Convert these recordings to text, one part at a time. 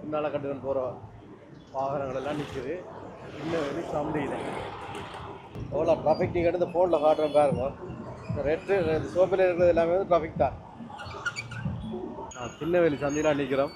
பின்னால் கட்டுகள் போகிற வாகனங்கள் எல்லாம் நிற்குது இன்னும் வெளி சந்தையில் எவ்வளோ ட்ராஃபிக் நீங்கள் இந்த ஃபோனில் காட்டுற பாருங்க. இந்த ரெட்டு இந்த சோப்பில் இருக்கிறது எல்லாமே வந்து ட்ராஃபிக் தான். நான் திருநெல்வேலி சந்தையில் நிற்கிறோம்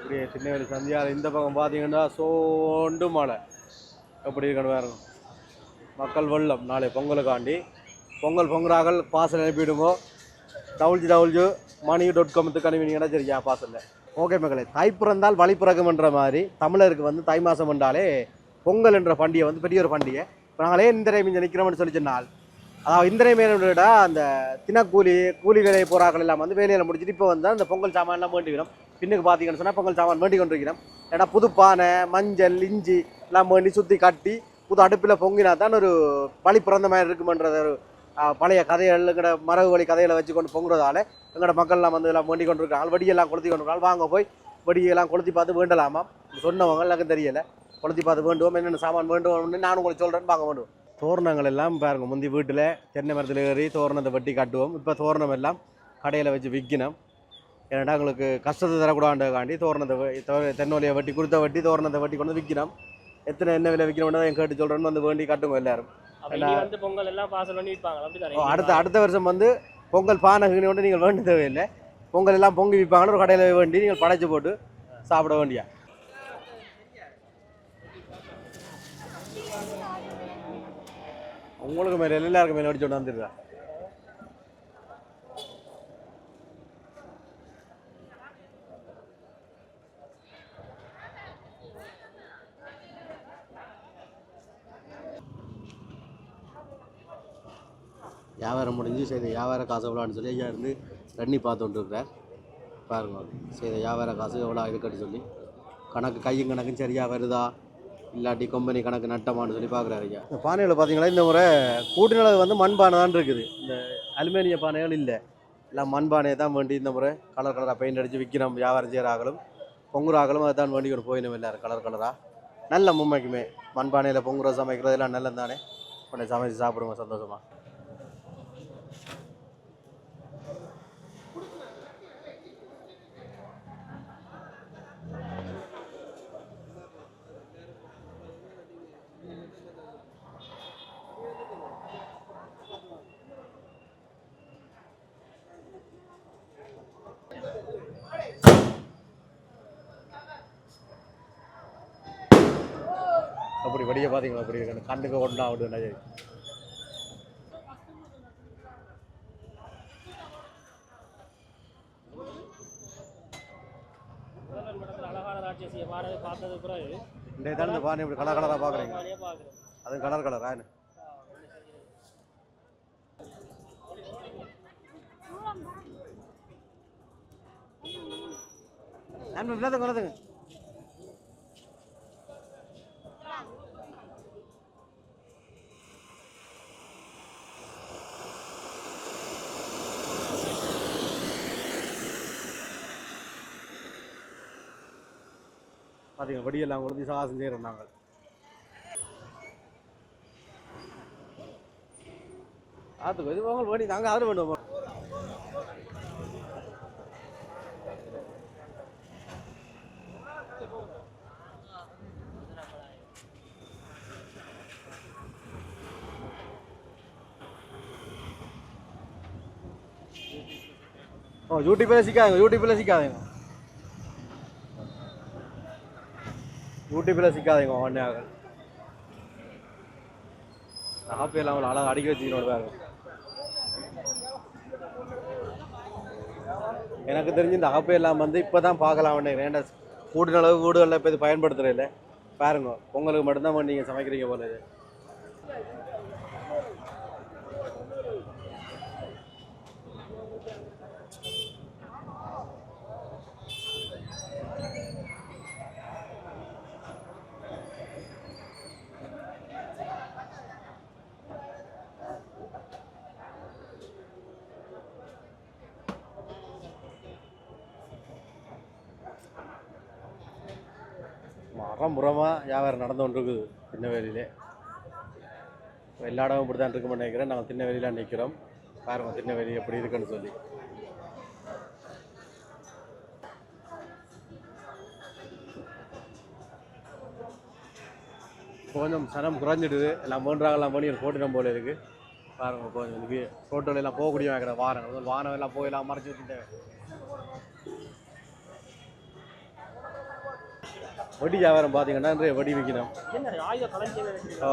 இப்படி திருநெல்வேலி சந்தியாக இந்த பக்கம் பார்த்தீங்கன்னா சோண்டு மழை எப்படி இருக்கணும் பாருங்க. மக்கள் வெள்ளம். நாளை பொங்கலுக்காண்டி பொங்கல் பொங்குறார்கள் பாசல் அனுப்பிவிடுங்க டபுள்ஜி டபுள்ஜி மணி டாட் காமத்துக்கு அனுப்பினீங்கன்னா சரியா பாசலில் ஓகே மகளே தாய் பிறந்தால் வழி பிறகும்ன்ற மாதிரி தமிழருக்கு வந்து தை மாதம் என்றாலே பொங்கல் என்ற பண்டிகை வந்து பெரிய ஒரு பண்டிகை. இப்போ நாங்களே இந்த டைம் இங்கே நிற்கிறோம்னு சொல்லி சொன்னால் அதாவது இந்த டைம் விட அந்த தினக்கூலி கூலி வேலை போறாக்கள் எல்லாம் வந்து வேலையில் முடிச்சுட்டு இப்போ வந்து அந்த பொங்கல் சாமான்லாம் வேண்டிக்கிறோம். பின்னுக்கு பார்த்தீங்கன்னு சொன்னால் பொங்கல் சாமான் வேண்டி கொண்டிருக்கிறோம். ஏன்னா புது பானை மஞ்சள் இஞ்சி எல்லாம் வேண்டி சுற்றி கட்டி புது அடுப்பில் பொங்கினா தான் ஒரு பழி பிறந்த மாதிரி இருக்குமன்றது ஒரு பழைய கதைகள் எங்கட மரபு வழி கதைகளை வச்சு கொண்டு பொங்குறதால எங்களோட மக்கள்லாம் வந்து எல்லாம் வேண்டி கொண்டிருக்காங்க வடியெல்லாம் கொளுத்தி கொண்டிருக்காங்க வாங்க போய் வடியெல்லாம் கொளுத்தி பார்த்து வேண்டலாமா சொன்னவங்க எனக்கு தெரியல. கொளுத்தி பார்த்து வேண்டுவோம் என்னென்ன சாமான் வேண்டுவோம்னு நான் உங்களுக்கு சொல்கிறேன்னு வாங்க வேண்டுவோம். தோரணங்கள் எல்லாம் பாருங்க முந்தி வீட்டில் தென்னை மரத்தில் ஏறி தோரணத்தை வெட்டி காட்டுவோம். இப்போ தோரணம் எல்லாம் கடையில் வச்சு விற்கணும். ஏன்னா எங்களுக்கு கஷ்டத்தை தரக்கூடாதுக்காண்டி தோரணத்தை தோ- தென்னோலியை வெட்டி கொடுத்த வெட்டி தோரணத்தை வெட்டி கொண்டு விற்கினோம் விற்கணும். எத்தனை என்ன விலை விற்கணும்னு என் கேட்டு சொல்கிறேன்னு வந்து வேண்டி காட்டுங்க எல்லாரும். வந்து பொங்கல் எல்லாம் பார்சல் பண்ணி விற்பாங்க. அடுத்த அடுத்த வருஷம் வந்து பொங்கல் பானை கொண்டு நீங்கள் வேண்ட தேவையில்லை. பொங்கல் எல்லாம் பொங்கி விற்பாங்கன்னு ஒரு கடையில் வேண்டி நீங்கள் படைச்சு போட்டு சாப்பிட வேண்டியா? உங்களுக்கு மேலே எல்லாருக்கும் மேலே அடிச்சு கொண்டு வந்துடுறா. வியாபாரம் முடிஞ்சு சரி வியாபார காசு எவ்வளோன்னு சொல்லி ஐயா இருந்து தண்ணி பார்த்துட்டு பாருங்க சரி வியாபார காசு எவ்வளோ இருக்குன்னு சொல்லி. கணக்கு கையும் கணக்கும் சரியாக வருதா? இல்லாட்டி கம்பெனி கணக்கு நட்டமான்னு சொல்லி பார்க்குறாரு ஐயா. இந்த பானையில் பார்த்தீங்கன்னா இந்த முறை கூட்டுநிலவு வந்து மண் பானை தான் இருக்குது. இந்த அலுமினிய பானைகள் இல்லை. எல்லாம் மண் பானையை தான் வேண்டி இந்த முறை கலர் கலராக பெயிண்ட் அடித்து விற்கிறோம் வியாபாரம் செய்கிற ஆகலும் பொங்குற ஆகலும் அதுதான் வேண்டி கொண்டு போயிடும் எல்லாரும் கலர் கலராக நல்ல மும்மைக்குமே மண்பானையில் பொங்குற சமைக்கிறது எல்லாம் நல்லது தானே உடனே சமைச்சு சாப்பிடுவோம் சந்தோஷமாக அப்படி வெடிய பார்த்தீங்களா அப்படி இருக்கு. கண்ணுக்கு ஒன்றா விடுனா சரி. இந்த இதான் இப்படி கலர் கலராக பார்க்குறீங்க அது கலர் கலரா என்ன? நான் பார்த்தீங்க வடியெல்லாம் கொடுத்து சாகசம் செய்கிறோம் நாங்கள். ஆத்துக்கு இது போங்க வடி நாங்கள் ஆதரவு பண்ணுவோம் ஓ யூடியூப்பில் சிக்காதுங்க யூடியூப்பில் சிக்காதுங்க. யூடியூப்பில் சிக்காதீங்க ஒன்றே ஆக. ஹாப்பி எல்லாம் அவ்வளோ அழகாக அடிக்க வச்சுக்கணும் வேறு எனக்கு தெரிஞ்சு இந்த அகப்பை எல்லாம் வந்து இப்போ தான் பார்க்கலாம் நினைக்கிறேன் ஏன்டா கூடுன அளவு வீடுகளில் இப்போ இது பயன்படுத்துறது இல்லை. பாருங்க பொங்கலுக்கு மட்டும்தான் நீங்கள் சமைக்கிறீங்க போல இது. அறமுறமாக வியாபாரம் நடந்து கொண்டு இருக்குது திருநெல்வேலியிலே எல்லா இடமும் இப்படி தான் இருக்குமென்னு நினைக்கிறேன் நாங்கள் திருநெல்வேலியில் நிற்கிறோம் பாருங்கள் திருநெல்வேலி எப்படி இருக்குன்னு சொல்லி. கொஞ்சம் சனம் குறைஞ்சிடுது. எல்லாம் மூன்றாங்கலாம் பண்ணி ஒரு போட்டுடம் போல இருக்குது பாருங்கள் கொஞ்சம் இதுக்கு ஃபோட்டோல எல்லாம் போகக்கூடிய வாரங்கள் வானம் எல்லாம் போய் எல்லாம் மறைச்சி வச்சுட்டேன் வட்டி வியாபாரம் பார்த்தீங்கன்னா வட்டி விற்கணும் ஓ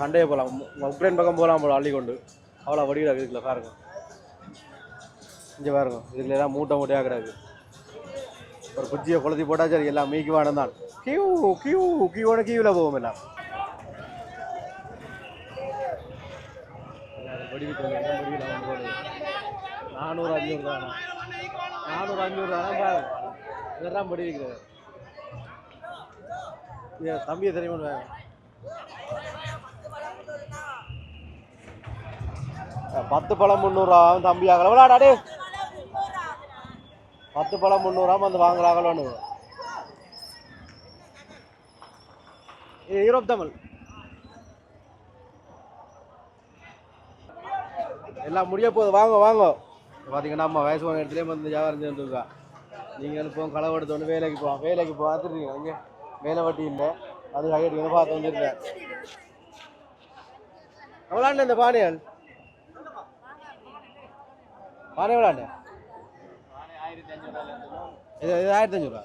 சண்டையை போகலாம் உக்ரைன் பக்கம் போகலாம் போல அள்ளி கொண்டு அவ்வளோ வடி இதுல பாருங்க. இங்கே பாருங்க இதுல எல்லாம் மூட்டை மூட்டையாக கிடக்கு. ஒரு குச்சியை கொளுத்தி போட்டா சரி எல்லாம் மீக்கி வாடம் தான் கியூ கியூ கியூவோட கியூவில் போவோம் எல்லாம். வடி. நானூறு அஞ்சூறு தானா நானூறு அஞ்சூறு தானா பாருங்க. இதெல்லாம் வடி விற்கிறது என் தம்பியை தெரியுமா வேணும் பத்து பழம் முந்நூறுரூவா தம்பி ஆகல. விளாடாடே பத்து பழம் முந்நூறுரூவா வந்து வாங்குறாங்களோன்னு இது யூரோப் தமிழ். எல்லாம் முடிய போகுது. வாங்க வாங்க. பார்த்தீங்கன்னா நம்ம வயசு போன இடத்துலேயே வந்து வியாபாரம் செஞ்சுருக்கா நீங்கள் நீங்கள் இப்போ களவு எடுத்தோன்னு வேலைக்கு போவோம் வேலைக்கு பார்த்துருக்கீங்க அங்கே மேலே வட்டி இல்லை. அது கையெடுக்கணும் பார்த்து வந்துருக்கேன் விளாண்டு இந்த பானையால் பானை விளாண்டு இது இது ஆயிரத்தி அஞ்சூறுவா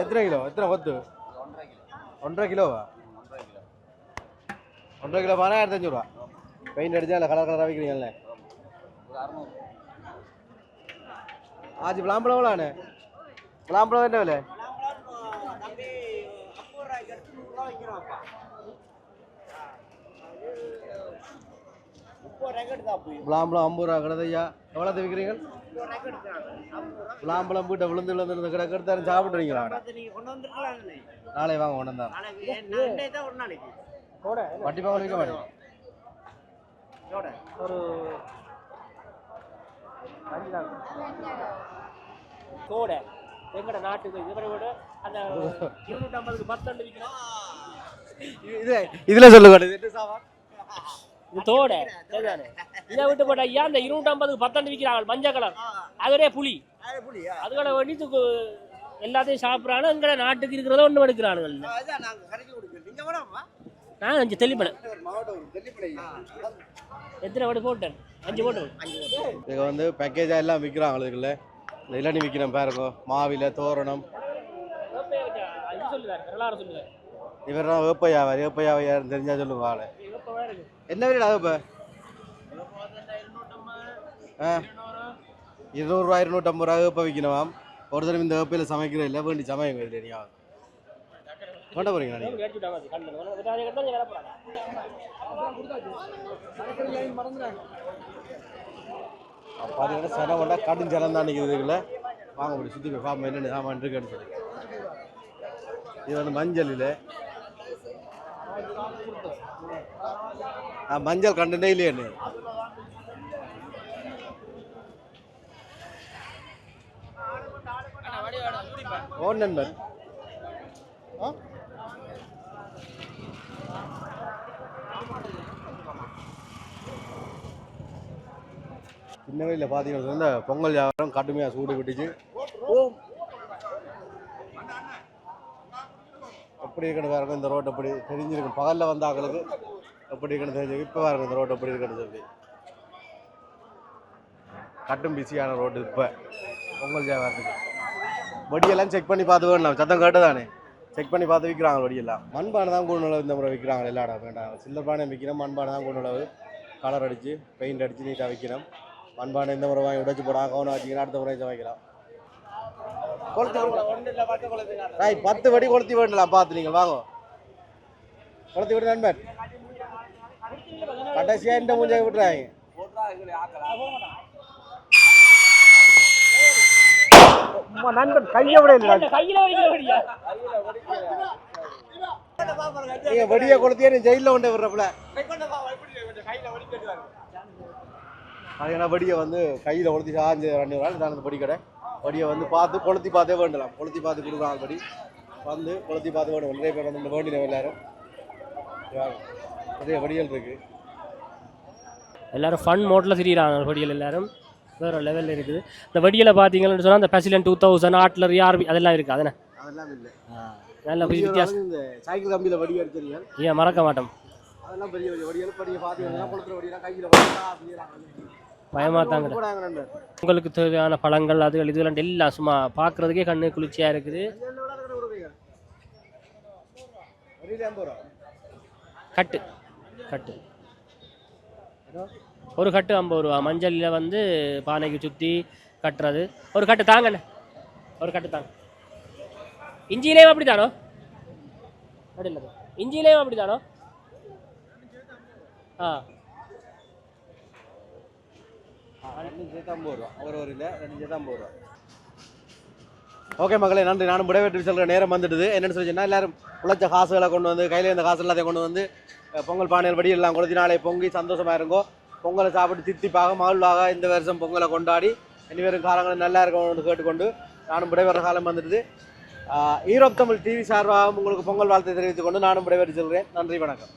எத்தனை கிலோ? எத்தனை பத்து ஒன்றரை கிலோவா? ஒன்றரை கிலோ பானை ஆயிரத்தி அஞ்சூறுவா பெயிண்ட் அடிச்சா இல்லை கலர் கலராக விற்கிறீங்கல்ல ஆச்சு விளாம்பழம் விளாண்டு விளாம்பழம் என்ன விலை? விளாம்பழம் ஐம்பது ரூபா கிடதையா? எவ்வளோ விற்கிறீங்க? விளாம்பழம் வீட்டை விழுந்து விழுந்து இருந்த கிடக்கு எடுத்தாரு சாப்பிட்றீங்களா நாளை வாங்க கொண்டு வந்தா. கூட வட்டி பக்கம் விற்க மாட்டேன் ஒரு கோடை எங்கட நாட்டுக்கு இவரை விட அந்த இருநூற்றம்பதுக்கு பத்தண்டு விற்கிறோம் இது இதில் சொல்லுங்க இது என்ன சாவா இது தோடை இதை விட்டு போட்டா ஐயா அந்த இருநூற்றம்பதுக்கு பத்தண்டு விற்கிறாங்க மஞ்சள் கலர். அதோடய புளி அதுகளை வேண்டி எல்லாத்தையும் சாப்பிட்றானு எங்கட நாட்டுக்கு இருக்கிறத ஒன்று எடுக்கிறானுங்க நான் அஞ்சு தெளிப்பேன் எத்தனை வடி போட்டேன்? அஞ்சு போட்டேன் இதுக்கு வந்து பேக்கேஜாக எல்லாம் விற்கிறாங்க இதுக்குள்ள. இந்த இளநி விற்கிறோம் பாருங்க. மாவில தோரணம். இவர் தான் வேப்பையாவா வேப்பையாவை யாரும் தெரிஞ்சா சொல்லுங்க ஆளு என்ன விலைடா இப்போ? ஆ. இருநூறுவா இருநூற்றம்பது ரூபா வேப்ப விற்கணுமாம் ஒரு தடவை இந்த வேப்பையில் சமைக்கிற இல்லை வேண்டி சமைக்க இது கொண்ட போறீங்களா பார்த்தீங்கன்னா சனம் கொண்டா கடும் ஜனம் தான் நிற்கிறதுக்குள்ள வாங்க முடியும் சுற்றி போய் பாப்போம் என்னென்ன சாமான் இருக்குன்னு சொல்லி. இது வந்து மஞ்சள் இல்லை மஞ்சள் கண்டனே இல்லையே ஓன் நண்பர் சின்ன வயதில் பார்த்தீங்கன்னா பொங்கல் வியாபாரம் கடுமையாக சூடு விட்டுச்சு எப்படி இருக்கணும் பாருங்க இந்த ரோட் அப்படி தெரிஞ்சிருக்கும். பகலில் வந்த ஆக்களுக்கு எப்படி இருக்கணும் தெரிஞ்சு இப்போ பாருங்க இந்த ரோட் எப்படி இருக்கணும் சொல்லி. கட்டும் பிஸியான ரோடு இப்போ. பொங்கல் வியாபாரத்துக்கு. வடியெல்லாம் செக் பண்ணி பார்த்து வேணும். சத்தம் கேட்டதானே? செக் பண்ணி பார்த்து விற்கிறாங்க வடியெல்லாம். மண்பானை தான் கூடுதளவு இந்த முறை விற்கிறாங்க. எல்லா இடம் வேண்டாம். சில்லர் பானை விற்கிறோம் மண்பானை தான் கூடுதளவு கலர் அடித்து பெயிண்ட் அடித்து நீட்டாக விற்கிறோம் மண்பானை இந்த முறை வாங்கி உடைச்சு போடாம கவனம் வச்சுக்கிறோம் அடுத்த முறை வைக்கலாம் கொளுத்தி பத்து வடி கொளுத்தி வேண்டலாம் பார்த்து நீங்கள் வாங்க. கொளுத்தி விடு நண்பர். கடைசியாக இந்த மூஞ்சாக விட்டுறாங்க. நண்பன் கையை விட இல்லை நீங்க வெடியை கொளுத்தியே நீ ஜெயிலில் கொண்டு விடுறப்பல வெடியை வந்து கையில் கொளுத்தி சாஞ்சு ரெண்டு நாள் தான் அந்த படி வடியை வந்து பார்த்து கொளுத்தி பார்த்தே வேண்டலாம். கொளுத்தி பார்த்து கொடுக்குறாங்க படி வந்து கொளுத்தி பார்த்து வேணும். நிறைய பேர் வந்து வேண்டின எல்லாரும். நிறைய வடிகள் இருக்கு. எல்லாரும் ஃபன் மோட்டில் திரியிறாங்க வடிகள் எல்லாரும். வேறு லெவலில் இருக்குது. இந்த வடியில் பார்த்தீங்கன்னு சொன்னால் அந்த பெசிலன் டூ தௌசண்ட் ஆட்லர் ஆர்பி அதெல்லாம் இருக்குது அதானே அது அதெல்லாம் இல்லை. நல்ல வித்தியாசம். இந்த சைக்கிள் கம்பியில் வடி அடிச்சிருக்கேன் ஏன்? மறக்க மாட்டோம். அதெல்லாம் பெரிய பெரிய வடிகள் பெரிய குளத்துல வடியெல்லாம் கையில் வடி பயமா தாங்க உங்களுக்கு தேவையான பழங்கள் அதுகள் இதுகள் எல்லாம் சும்மா பார்க்கறதுக்கே கண்ணு குளிர்ச்சியா இருக்குது. ஐம்பது ரூபா கட்டு கட்டு. ஒரு கட்டு ஐம்பது ரூபா. மஞ்சளில் வந்து பானைக்கு சுற்றி கட்டுறது. ஒரு கட்டு தாங்கண்ணே. ஒரு கட்டு தாங்க. இஞ்சியிலேயும் அப்படி தானோ அப்படி இல்லை இஞ்சிலேயும் அப்படி தானோ ஆ. ரெண்டு சேர்த்து ஐம்பது ரூபா ஒரு ஒரு இல்லை ரெண்டு சேர்த்து ஐம்பது ரூபா ஓகே மகளே நன்றி. நானும் விடைபெற்று செல்கிற நேரம் வந்துடுது. என்னென்னு சொல்லிச்சுன்னா எல்லாரும் உழைச்ச காசுகளை கொண்டு வந்து கையில் இருந்த காசு எல்லாத்தையும் கொண்டு வந்து பொங்கல் பானையில் வடி எல்லாம் கொளுத்தி நாளை பொங்கி சந்தோஷமாக இருங்கோ. பொங்கலை சாப்பிட்டு தித்திப்பாக மகிழ்வாக இந்த வருஷம் பொங்கலை கொண்டாடி இனிவரும் காலங்களும் நல்லா இருக்கணும்னு கேட்டுக்கொண்டு நானும் விடைபெற காலம் வந்துடுது. ஆஹ், ஈரோப் தமிழ் டிவி சார்பாகவும் உங்களுக்கு பொங்கல் வாழ்த்தை தெரிவித்துக்கொண்டு நானும் விடைபெற்று செல்கிறேன் நன்றி வணக்கம்.